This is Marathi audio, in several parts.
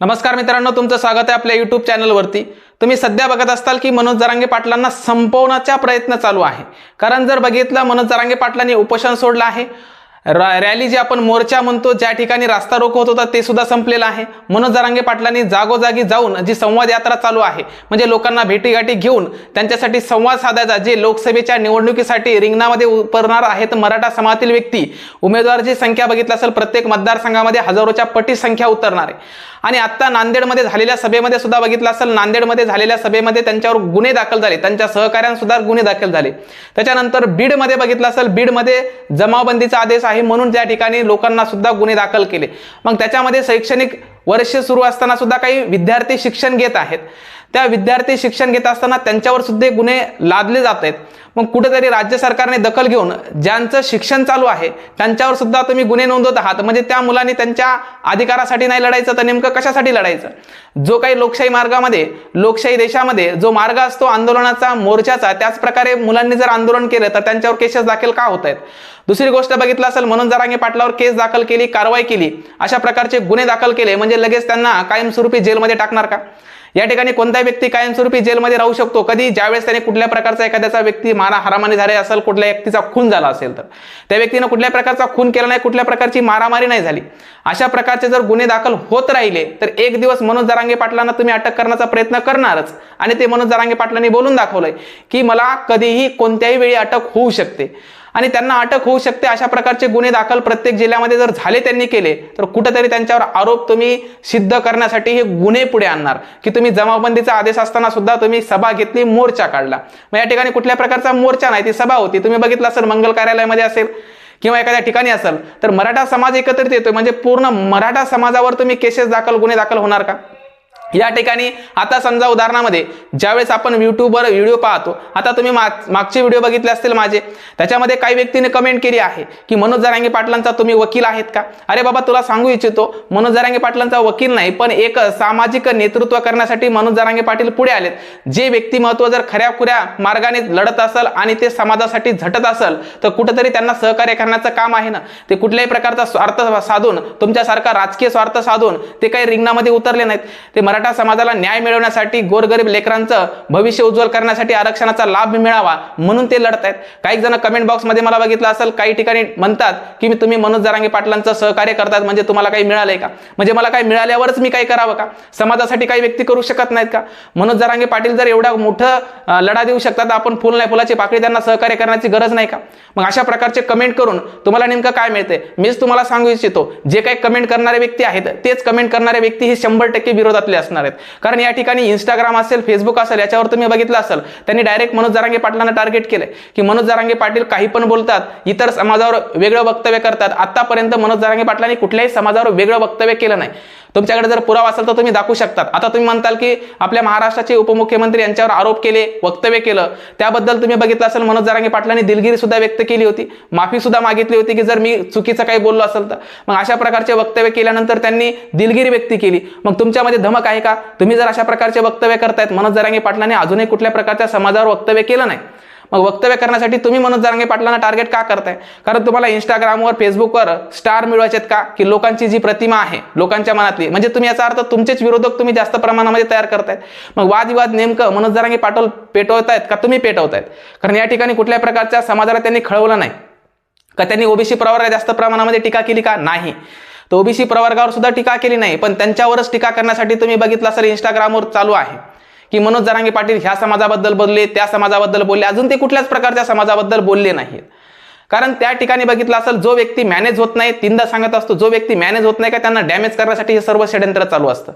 नमस्कार मित्रांनो तुमचं स्वागत आहे आपल्या युट्यूब चॅनलवरती. तुम्ही सध्या बघत असताल की मनोज जरांगे पाटलांना संपवण्याचा प्रयत्न चालू आहे. कारण जर बघितलं मनोज जरांगे पाटलांनी उपोषण सोडलं आहे. रॅली जी आपण मोर्चा म्हणतो ज्या ठिकाणी रास्ता रोको होत होता ते सुद्धा संपलेलं आहे. मनोज जरांगे पाटलांनी जागोजागी जाऊन जी संवाद यात्रा चालू आहे म्हणजे लोकांना भेटीगाठी घेऊन त्यांच्यासाठी संवाद साधायचा जे लोकसभेच्या निवडणुकीसाठी रिंगणामध्ये उतरणार आहेत मराठा समाजातील व्यक्ती. उमेदवाराची संख्या बघितली असेल प्रत्येक मतदारसंघामध्ये हजारोच्या पटी संख्या उतरणार आहे. आणि आत्ता नांदेडमध्ये झालेल्या सभेमध्ये सुद्धा बघितलं असेल नांदेडमध्ये झालेल्या सभेमध्ये त्यांच्यावर गुन्हे दाखल झाले त्यांच्या सहकाऱ्यांसुद्धा गुन्हे दाखल झाले. त्याच्यानंतर बीडमध्ये बघितलं असेल बीडमध्ये जमावबंदीचा आदेश आहे. म्हणून त्या ठिकाणी लोकांना सुद्धा गुन्हे दाखल केले. मग त्याच्यामध्ये शैक्षणिक वर्ष सुरू असताना सुद्धा काही विद्यार्थी शिक्षण घेत आहेत. त्या विद्यार्थी शिक्षण घेत असताना त्यांच्यावर सुद्धा गुन्हे लादले जात आहेत. मग कुठेतरी राज्य सरकारने दखल घेऊन ज्यांचं शिक्षण चालू आहे त्यांच्यावर सुद्धा तुम्ही गुन्हे नोंदवत आहात. म्हणजे त्या मुलांनी त्यांच्या अधिकारासाठी नाही लढायचं तर नेमकं कशासाठी लढायचं? जो काही लोकशाही मार्गामध्ये लोकशाही देशामध्ये जो मार्ग असतो आंदोलनाचा मोर्चाचा त्याच प्रकारे मुलांनी जर आंदोलन केलं तर त्यांच्यावर केसेस दाखल का होत आहेत? दुसरी गोष्ट बघितलं असेल म्हणून जरांगे पाटलावर केस दाखल केली कारवाई केली अशा प्रकारचे गुन्हे दाखल केले म्हणजे लगेच त्यांना कायमस्वरूपी जेलमध्ये टाकणार का? या ठिकाणी कोणता व्यक्ती कायमस्वरूपी जेलमध्ये राहू शकतो. कधी ज्यावेळेस त्याने कुठल्या प्रकारचा एखाद्याचा व्यक्ती मारा हरामाने झाले असेल कुठल्या व्यक्तीचा खून झाला असेल तर. त्या व्यक्तीनं कुठल्या प्रकारचा खून केला नाही कुठल्या प्रकारची मारामारी नाही झाली. अशा प्रकारचे जर गुन्हे दाखल होत राहिले तर एक दिवस मनोज जरांगे पाटलांना तुम्ही अटक करण्याचा प्रयत्न करणारच. आणि ते मनोज जरांगे पाटलांनी बोलून दाखवलंय की मला कधीही कोणत्याही वेळी अटक होऊ शकते. आणि त्यांना अटक होऊ शकते अशा प्रकारचे गुन्हे दाखल प्रत्येक जिल्ह्यामध्ये जर झाले त्यांनी केले तर कुठेतरी त्यांच्यावर आरोप तुम्ही सिद्ध करण्यासाठी हे गुन्हे पुढे आणणार की तुम्ही जमावबंदीचा आदेश असताना सुद्धा तुम्ही सभा घेतली मोर्चा काढला. मग या ठिकाणी कुठल्या प्रकारचा मोर्चा नाही ती सभा होती. तुम्ही बघितलं असेल मंगल कार्यालयामध्ये असेल किंवा एखाद्या ठिकाणी असेल तर मराठा समाज एकत्रित येतोय. म्हणजे पूर्ण मराठा समाजावर तुम्ही केसेस दाखल गुन्हे दाखल होणार का? या ठिकाणी आता समजा उदाहरणामध्ये ज्यावेळेस आपण युट्यूबवर व्हिडिओ पाहतो आता तुम्ही मागचे व्हिडिओ बघितले असतील माझे. त्याच्यामध्ये काही व्यक्तीने कमेंट केली आहे की मनोज जरांगे पाटलांचा तुम्ही वकील आहेत का? अरे बाबा तुला सांगू इच्छितो मनोज जरांगे पाटलांचा वकील नाही पण एक सामाजिक नेतृत्व करण्यासाठी मनोज जरांगे पाटील पुढे आलेत. जे व्यक्तिमत्व जर खऱ्या खुऱ्या मार्गाने लढत असेल आणि ते समाजासाठी झटत असेल तर कुठेतरी त्यांना सहकार्य करण्याचं काम आहे ना. ते कुठल्याही प्रकारचा स्वार्थ साधून तुमच्यासारखा राजकीय स्वार्थ साधून ते काही रिंगणामध्ये उतरले नाहीत. ते मरा मराठा समाजाला न्याय मिळवण्यासाठी गोरगरीब लेकरांचं भविष्य उज्ज्वल करण्यासाठी आरक्षणाचा लाभ मिळावा म्हणून ते लढत आहेत. काही जण कमेंट बॉक्समध्ये मला बघितलं असेल काही ठिकाणी म्हणतात की मी तुम्ही मनोज जरांगे पाटलांचं सहकार्य करतात म्हणजे तुम्हाला काही मिळालंय का? म्हणजे मला काही मिळाल्यावरच मी काही करावं का? समाजासाठी काही व्यक्ती करू शकत नाहीत का? मनोज जरांगे पाटील जर एवढा मोठं लढा देऊ शकतात तर आपण फुल नाही फुलाची पाकळी त्यांना सहकार्य करण्याची गरज नाही का? मग अशा प्रकारचे कमेंट करून तुम्हाला नेमकं काय मिळते मीच तुम्हाला सांगू इच्छितो जे काही कमेंट करणारे व्यक्ती आहेत तेच कमेंट करणारे व्यक्ती हे शंभर टक्के विरोधातले असतात. असणार आहेत. कारण या ठिकाणी इंस्टाग्राम असेल फेसबुक असेल याच्यावर तुम्ही बघितलं असेल त्यांनी डायरेक्ट मनोज जरांगे पाटलांना टार्गेट केलं की मनोज जरांगे पाटील काही पण बोलतात इतर समाजावर वेगळं वक्तव्य करतात. आतापर्यंत मनोज जरांगे पाटलांनी कुठल्याही समाजावर वेगळं वक्तव्य केलं नाही. तुमच्याकडे जर पुरावा असेल तर तुम्ही दाखवू शकतात. आता तुम्ही म्हणताल की आपल्या महाराष्ट्राचे उपमुख्यमंत्री यांच्यावर आरोप केले वक्तव्य केलं. त्याबद्दल तुम्ही बघितलं असेल मनोज जरांगे पाटलांनी दिलगिरी सुद्धा व्यक्त केली होती. माफी सुद्धा मागितली होती की जर मी चुकीचं काही बोललो असेल तर. मग अशा प्रकारचे वक्तव्य केल्यानंतर त्यांनी दिलगिरी व्यक्त केली. मग तुमच्यामध्ये धमक आहे का? तुम्ही जर अशा प्रकारचे वक्तव्य करतायत मनोज जरांगे पाटलांनी अजूनही कुठल्या प्रकारच्या समाजावर वक्तव्य केलं नाही. मग वक्तव्य करण्यासाठी तुम्ही मनोज जरांगे पाटलांना टार्गेट का करताय? कारण तुम्हाला इंस्टाग्रामवर फेसबुकवर स्टार मिळवायचे आहेत का? की लोकांची जी प्रतिमा आहे लोकांच्या मनातली म्हणजे तुम्ही याचा अर्थ तुमचेच विरोधक तुम्ही जास्त प्रमाणामध्ये तयार करतायत. मग वादविवाद नेमकं मनोज जरांगे पाटोल पेटवतायत का तुम्ही पेटवतायत? कारण या ठिकाणी कुठल्या प्रकारच्या समाजाला त्यांनी खळवलं नाही. का त्यांनी ओबीसी प्रवर्गाला जास्त प्रमाणामध्ये टीका केली का? नाही. तर ओबीसी प्रवर्गावर सुद्धा टीका केली नाही पण त्यांच्यावरच टीका करण्यासाठी तुम्ही बघितलं असेल इंस्टाग्रामवर चालू आहे. की मनोज जरांगे पाटील ह्या समाजाबद्दल बोलले त्या समाजाबद्दल बोलले अजून ते कुठल्याच प्रकारच्या समाजाबद्दल बोलले नाहीत. कारण त्या ठिकाणी बघितलं असेल जो व्यक्ती मॅनेज होत नाही तीनदा सांगत असतो जो व्यक्ती मॅनेज होत नाही का त्यांना डॅमेज करण्यासाठी हे सर्व षडयंत्र चालू असतं.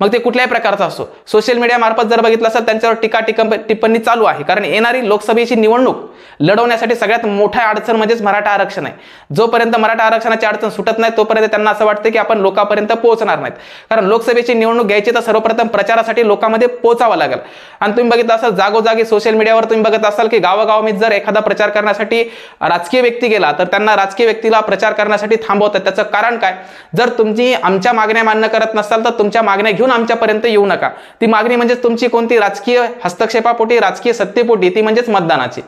मग ते कुठल्याही प्रकारचं असो. सोशल मीडियामार्फत जर बघितलं असेल त्यांच्यावर टीका टिकं टिप्पणी चालू आहे. कारण येणारी लोकसभेची निवडणूक लढवण्यासाठी सगळ्यात मोठा अडचण म्हणजेच मराठा आरक्षण आहे. जोपर्यंत मराठा आरक्षणाची अडचण सुटत नाही तोपर्यंत त्यांना असं वाटतं की आपण लोकांपर्यंत पोहोचणार नाहीत. कारण लोकसभेची निवडणूक घ्यायची तर सर्वप्रथम प्रचारासाठी लोकांमध्ये पोहोचावं लागेल. आणि तुम्ही बघितलं असाल जागोजागी सोशल मीडियावर तुम्ही बघत असाल की गावागावामध्ये जर एखादा प्रचार करण्यासाठी राजकीय व्यक्ती गेला तर त्यांना राजकीय व्यक्तीला प्रचार करण्यासाठी थांबवतात. त्याचं कारण काय? जर तुमची आमच्या मागण्या मान्य करत नसाल तर तुमच्या मागण्या घेऊन आमच्यापर्यंत येऊ नका. ती मागणी म्हणजेच तुमची कोणती राजकीय हस्तक्षेपापोटी राजकीय सत्तेपोटी ती म्हणजेच मतदानाची.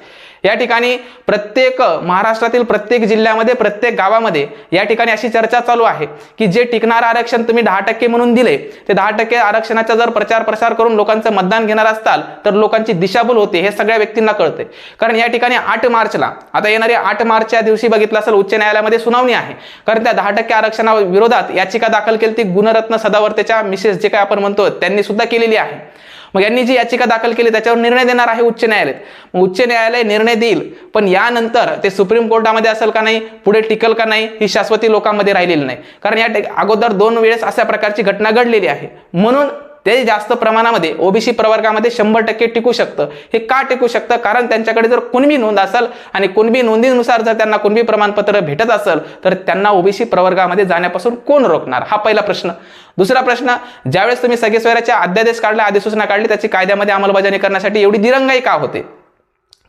या ठिकाणी प्रत्येक महाराष्ट्रातील प्रत्येक जिल्ह्यामध्ये प्रत्येक गावामध्ये या ठिकाणी अशी चर्चा चालू आहे की जे टिकणारं आरक्षण तुम्ही दहा टक्के म्हणून दिले ते दहा टक्के आरक्षणाचा जर प्रचार प्रसार करून लोकांचं मतदान घेणार असताल तर लोकांची दिशाभूल होते हे सगळ्या व्यक्तींना कळते कारण या ठिकाणी आठ मार्चला आता येणारे आठ मार्चच्या दिवशी बघितलं असेल उच्च न्यायालयामध्ये सुनावणी आहे. कारण त्या दहा टक्के आरक्षणाविरोधात याचिका दाखल केली ती गुणरत्न सदावर्तेच्या मिसेस जे काय आपण म्हणतो त्यांनी सुद्धा केलेली आहे. मग यांनी जी याचिका दाखल केली त्याच्यावर निर्णय देणार आहे उच्च न्यायालय. मग उच्च न्यायालय निर्णय देईल पण यानंतर ते सुप्रीम कोर्टामध्ये असेल का नाही पुढे टिकल का नाही ही शाश्वती लोकांमध्ये राहिलेली नाही. कारण या अगोदर दोन वेळेस अशा प्रकारची घटना घडलेली आहे. म्हणून ते जास्त प्रमाणामध्ये ओबीसी प्रवर्गामध्ये शंभर टक्के टिकू शकतं. हे का टिकू शकतं? कारण त्यांच्याकडे जर कुणबी नोंद असेल आणि कुणबी नोंदीनुसार जर त्यांना कुणबी प्रमाणपत्र भेटत असेल तर त्यांना ओबीसी प्रवर्गामध्ये जाण्यापासून कोण रोखणार? हा पहिला प्रश्न. दुसरा प्रश्न ज्यावेळेस तुम्ही सगळे सोयऱ्याच्या अध्यादेश काढला अधिसूचना काढली त्याची कायद्यामध्ये अंमलबजावणी करण्यासाठी एवढी दिरंगाई का होते?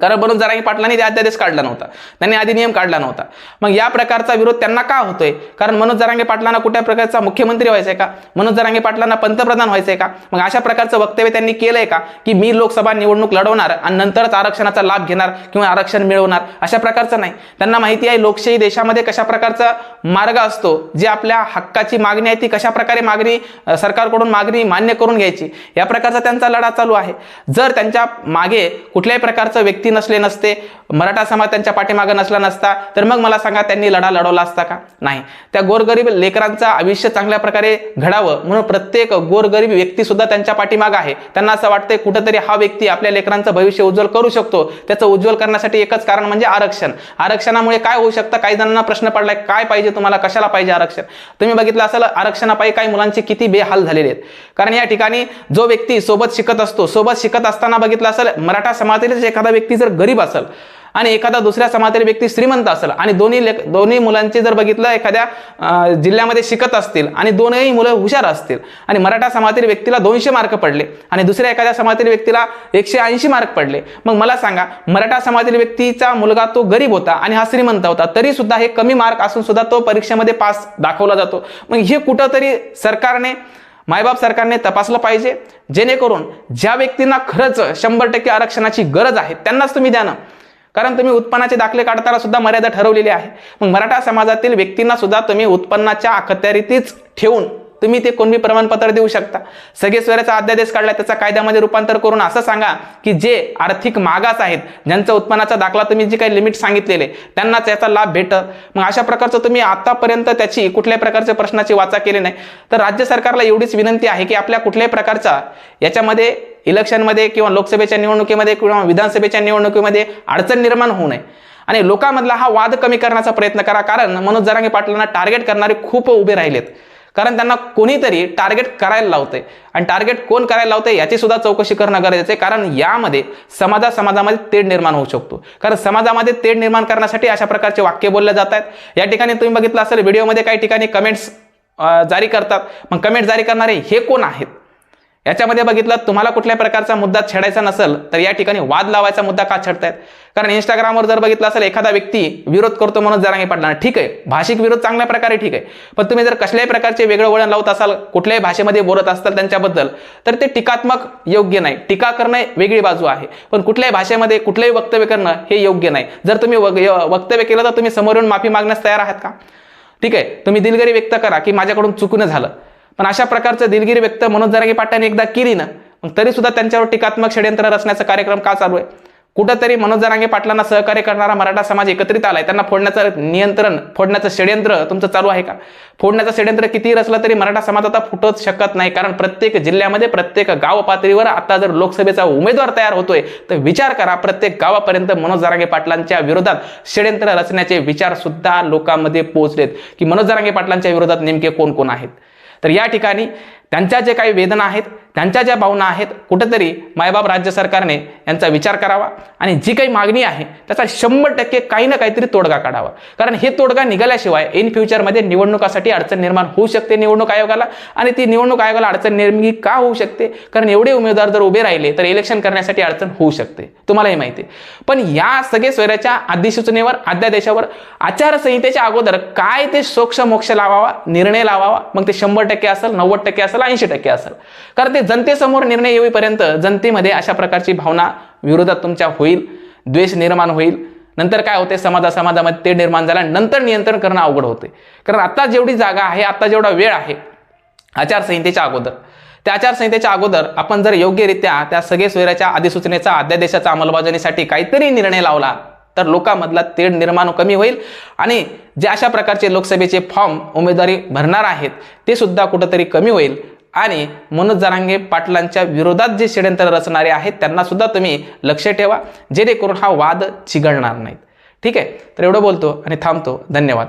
कारण बनून जरांगी पाटलांनी त्या अध्यादेश काढला नव्हता. त्यांनी अधिनियम काढला नव्हता. मग या प्रकारचा विरोध त्यांना का होतोय? कारण मनोज जरांगे पाटलांना कुठल्या प्रकारचा मुख्यमंत्री व्हायचंय का? मनोज जरांगे पाटलांना पंतप्रधान व्हायचंय का? मग अशा प्रकारचं वक्तव्य त्यांनी केलंय का? की मी लोकसभा निवडणूक लढवणार आणि नंतरच आरक्षणाचा लाभ घेणार किंवा आरक्षण मिळवणार अशा प्रकारचं नाही. त्यांना माहिती आहे लोकशाही देशामध्ये कशा प्रकारचा मार्ग असतो? जे आपल्या हक्काची मागणी आहे ती कशा प्रकारे मागणी सरकारकडून मागणी मान्य करून घ्यायची? या प्रकारचा त्यांचा लढा चालू आहे. जर त्यांच्या मागे कुठल्याही प्रकारचं व्यक्ती नसले नसते मराठा समाज त्यांच्या पाठीमागं नसला नसता तर मग मला सांगा त्यांनी लढा लढवला असता का? नाही. त्या गोरगरीब लेकरांचं आयुष्य चांगल्या प्रकारे घडावं म्हणून प्रत्येक गोरगरीब व्यक्ती सुद्धा त्यांच्या पाठीमाग आहे. त्यांना असं वाटतंय कुठंतरी हा व्यक्ती आपल्या लेकरांचं भविष्य उज्ज्वल करू शकतो. त्याचं उज्ज्वल करण्यासाठी एकच कारण म्हणजे आरक्षण. आरक्षणामुळे काय होऊ शकतं? काही जणांना प्रश्न पडलाय काय पाहिजे तुम्हाला? कशाला पाहिजे आरक्षण? तुम्ही बघितलं असेल आरक्षणापायी काही मुलांचे किती बेहाल झालेले आहेत. कारण या ठिकाणी जो व्यक्ती सोबत शिकत असतो सोबत शिकत असताना बघितलं असेल मराठा समाजातीलच एखादा व्यक्ती जर गरीब असेल आणि एखादा दुसऱ्या समाजातील व्यक्ती श्रीमंत असेल आणि दोन्ही लेख दोन्ही मुलांचे जर बघितलं एखाद्या जिल्ह्यामध्ये शिकत असतील आणि दोनही मुलं हुशार असतील आणि मराठा समाजातील व्यक्तीला दोनशे मार्क पडले आणि दुसऱ्या एखाद्या समाजातील व्यक्तीला एकशे ऐंशी मार्क पडले मग मला सांगा मराठा समाजातील व्यक्तीचा मुलगा तो गरीब होता आणि हा श्रीमंत होता तरी सुद्धा हे कमी मार्क असून सुद्धा तो परीक्षेमध्ये पास दाखवला जातो. मग हे कुठंतरी सरकारने मायबाप सरकारने तपासलं पाहिजे. जेणेकरून ज्या व्यक्तींना खरंच शंभर टक्के आरक्षणाची गरज आहे त्यांनाच तुम्ही द्या ना. कारण तुम्ही उत्पन्नाचे दाखले काढताना सुद्धा मर्यादा ठरवलेली आहे. मग मराठा समाजातील व्यक्तींना सुद्धा तुम्ही उत्पन्नाच्या अखत्यारीतीच ठेवून तुम्ही ते कोणबी प्रमाणपत्र देऊ शकता. सगळे स्वराचा अध्यादेश काढला त्याचा कायद्यामध्ये रूपांतर करून असं सांगा की जे आर्थिक मागास आहेत ज्यांचा उत्पन्नाचा दाखला तुम्ही जे काही लिमिट सांगितलेले त्यांनाच याचा लाभ भेटत मग अशा प्रकारचं तुम्ही आतापर्यंत त्याची कुठल्याही प्रकारच्या प्रश्नाची वाचा केली नाही. तर राज्य सरकारला एवढीच विनंती आहे की आपल्या कुठल्याही प्रकारचा याच्यामध्ये इलेक्शनमध्ये किंवा लोकसभेच्या निवडणुकीमध्ये किंवा विधानसभेच्या निवडणुकीमध्ये अडचण निर्माण होऊ नये. आणि लोकांमधला हा वाद कमी करण्याचा प्रयत्न करा. कारण मनोज जरांगे पाटलांना टार्गेट करणारे खूप उभे राहिलेत. कारण त्यांना कोणीतरी टार्गेट करायला लावतंय. आणि टार्गेट कोण करायला लावतंय याची सुद्धा चौकशी करणं गरजेचं आहे. कारण यामध्ये समाजा समाजामध्ये तेढ निर्माण होऊ शकतो. कारण समाजामध्ये तेढ निर्माण करण्यासाठी अशा प्रकारचे वाक्य बोलले जात आहेत. या ठिकाणी तुम्ही बघितलं असेल व्हिडिओमध्ये काही ठिकाणी कमेंट्स जारी करतात. मग कमेंट जारी करणारे हे कोण आहेत? याच्यामध्ये बघितलं तुम्हाला कुठल्या प्रकारचा मुद्दा छेडायचा नसेल तर या ठिकाणी वाद लावायचा मुद्दा का छेडतायत? कारण इंस्टाग्रामवर जर बघितलं असेल एखादा व्यक्ती विरोध करतो म्हणून जरांगे पाटला ठीक आहे भाषिक विरोध चांगल्या प्रकारे ठीक आहे. पण तुम्ही जर कसल्याही प्रकारचे वेगळं वळण लावत असाल कुठल्याही भाषेमध्ये बोलत असाल त्यांच्याबद्दल तर ते टीकात्मक योग्य नाही. टीका करणं वेगळी बाजू आहे. पण कुठल्याही भाषेमध्ये कुठलंही वक्तव्य करणं हे योग्य नाही. जर तुम्ही वक्तव्य केलं तर तुम्ही समोर येऊन माफी मागण्यास तयार आहात का? ठीक आहे तुम्ही दिलगिरी व्यक्त करा की माझ्याकडून चुकून झालं. पण अशा प्रकारचं दिलगिरी व्यक्त मनोज जरागे पाटलांनी एकदा केली ना मग तरी सुद्धा त्यांच्यावर टीकात्मक षडयंत्र रचण्याचा कार्यक्रम का चालू आहे? कुठंतरी मनोज जरांगे पाटलांना सहकार्य करणारा मराठा समाज एकत्रित आलाय त्यांना फोडण्याचं नियंत्रण फोडण्याचं षडयंत्र तुमचं चालू आहे का? फोडण्याचं षडयंत्र कितीही रचलं तरी मराठा समाज आता फुटत शकत नाही कारण प्रत्येक जिल्ह्यामध्ये प्रत्येक गाव पातळीवर आता जर लोकसभेचा उमेदवार तयार होतोय तर विचार करा प्रत्येक गावापर्यंत मनोज जरांगे पाटलांच्या विरोधात षडयंत्र रचण्याचे विचार सुद्धा लोकांमध्ये पोहोचलेत की मनोज जरांगे पाटलांच्या विरोधात नेमके कोण कोण आहेत? तर या ठिकाणी त्यांच्या जे काही वेदना आहेत त्यांच्या ज्या भावना आहेत कुठंतरी मायबाप राज्य सरकारने यांचा विचार करावा आणि जी काही मागणी आहे त्याचा शंभर टक्के काही ना काहीतरी तोडगा काढावा. कारण हे तोडगा निघाल्याशिवाय इन फ्युचरमध्ये निवडणुकासाठी अडचण निर्माण होऊ शकते निवडणूक आयोगाला आणि ती निवडणूक आयोगाला अडचण निर्मिती का होऊ शकते? कारण एवढे उमेदवार जर उभे राहिले तर इलेक्शन करण्यासाठी अडचण होऊ शकते. तुम्हालाही माहिती आहे. पण या सगळे स्वैराच्या अधिसूचनेवर अध्यादेशावर आचारसंहितेच्या अगोदर काय ते सोक्ष मोक्ष लावावा निर्णय लावावा मग ते शंभर टक्के असेल नव्वद टक्के असेल ऐंशी टक्के असेल. कारण ते जनतेसमोर निर्णय येईपर्यंत जनतेमध्ये अशा प्रकारची भावना विरोधात तुमच्या होईल द्वेष निर्माण होईल. नंतर काय होते? समाजा समाजामध्ये ते निर्माण झाल्यानंतर नियंत्रण करणं अवघड होते. कारण आता जेवढी जागा आहे आता जेवढा वेळ आहे आचारसंहितेच्या अगोदर. त्या आचारसंहितेच्या अगोदर आपण जर योग्यरित्या त्या सगळे सोयऱ्याच्या अधिसूचनेचा अध्यादेशाच्या अंमलबजावणीसाठी काहीतरी निर्णय लावला तर लोकांमधला तेढ निर्माण कमी होईल. आणि जे अशा प्रकारचे लोकसभेचे फॉर्म उमेदवारी भरणार आहेत ते सुद्धा कुठंतरी कमी होईल. आणि मनोज जरांगे पाटलांच्या विरोधात जे षडयंत्र रचणारे आहेत त्यांना सुद्धा तुम्ही लक्ष ठेवा जेणेकरून हा वाद चिघळणार नाहीत. ठीक आहे? तर एवढं बोलतो आणि थांबतो. धन्यवाद.